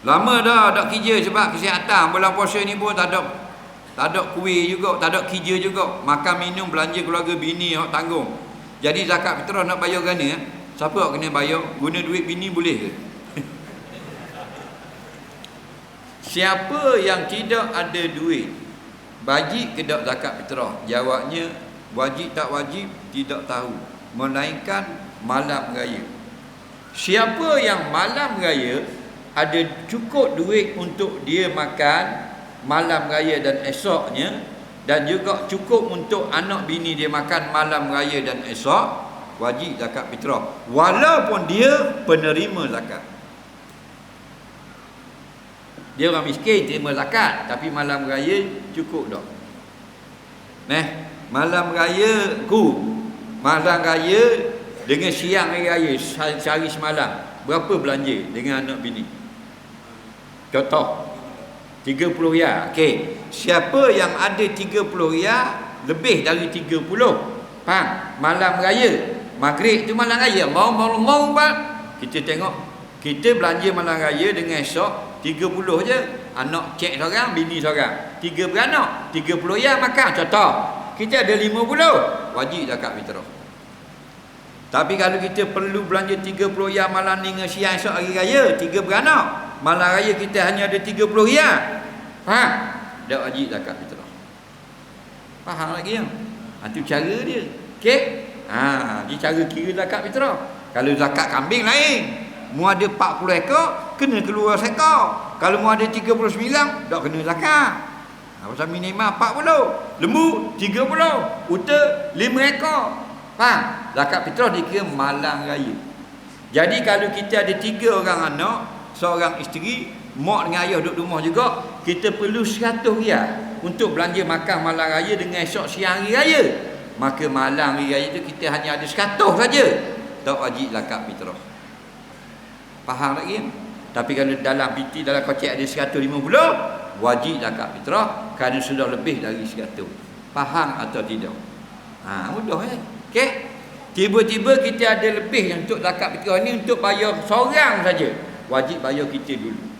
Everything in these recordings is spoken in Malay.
Lama dah tak kerja sebab kesihatan bulan puasa ni pun tak ada tak ada kuih juga, tak ada kerja juga. Makan minum belanja keluarga bini hak tanggung. Jadi zakat fitrah nak bayar gana eh? Siapa yang kena bayar? Guna duit bini boleh ke? Siapa yang tidak ada duit Wajib ke tak zakat fitrah? Jawabnya Wajib tak wajib? Tidak tahu Melainkan malam raya Siapa yang malam raya Ada cukup duit untuk dia makan Malam raya dan esoknya Dan juga cukup untuk anak bini dia makan malam raya dan esok wajib zakat fitrah. Walaupun dia penerima zakat. Dia orang miskin terima zakat tapi malam raya cukup dah Nah, malam raya ku malam raya dengan siang hari raya sehari semalam berapa belanja dengan anak bini contoh 30 ya okey siapa yang ada 30 ya lebih dari 30 faham malam raya Maghrib tu malam raya. Mau mau mau pak. Kita tengok kita belanja malam raya dengan esok 30 je. Anak cek seorang, bini seorang. Tiga beranak, 30 ya makan contoh. Kita ada 50, wajib zakat fitrah. Tapi kalau kita perlu belanja 30 ya malam ni dengan siang esok hari raya, tiga beranak. Malam raya kita hanya ada 30 ya. Faham? Tak wajib zakat fitrah. Faham lagi ya? Itu cara dia. Okey? Ha, dia cara kira zakat fitrah. Kalau zakat kambing lain. Mu ada 40 ekor, kena keluar sekor. Kalau mu ada 39, tak kena zakat. Ha, pasal minimal 40. Lembu 30. Uta 5 ekor. Faham? Zakat fitrah dikira malang raya. Jadi kalau kita ada tiga orang anak, seorang isteri, mak dengan ayah duduk rumah juga, kita perlu 100 riyal untuk belanja makan malam raya dengan esok siang hari raya. Maka malam hari raya tu kita hanya ada 100 saja. Tak wajib zakat fitrah faham lagi tapi kalau dalam PT dalam kocek ada 150 wajib zakat fitrah kerana sudah lebih dari 100 faham atau tidak? Ha mudah eh? Okey? Tiba-tiba kita ada lebih untuk zakat fitrah ni untuk bayar seorang saja wajib bayar kita dulu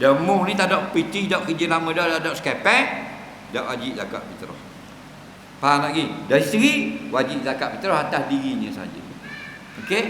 Demo ni tak ada PT, tak kerja lama dah, tak ada skepek, tak wajib zakat fitrah. Faham lagi? Dari segi wajib zakat fitrah atas dirinya saja. Okey?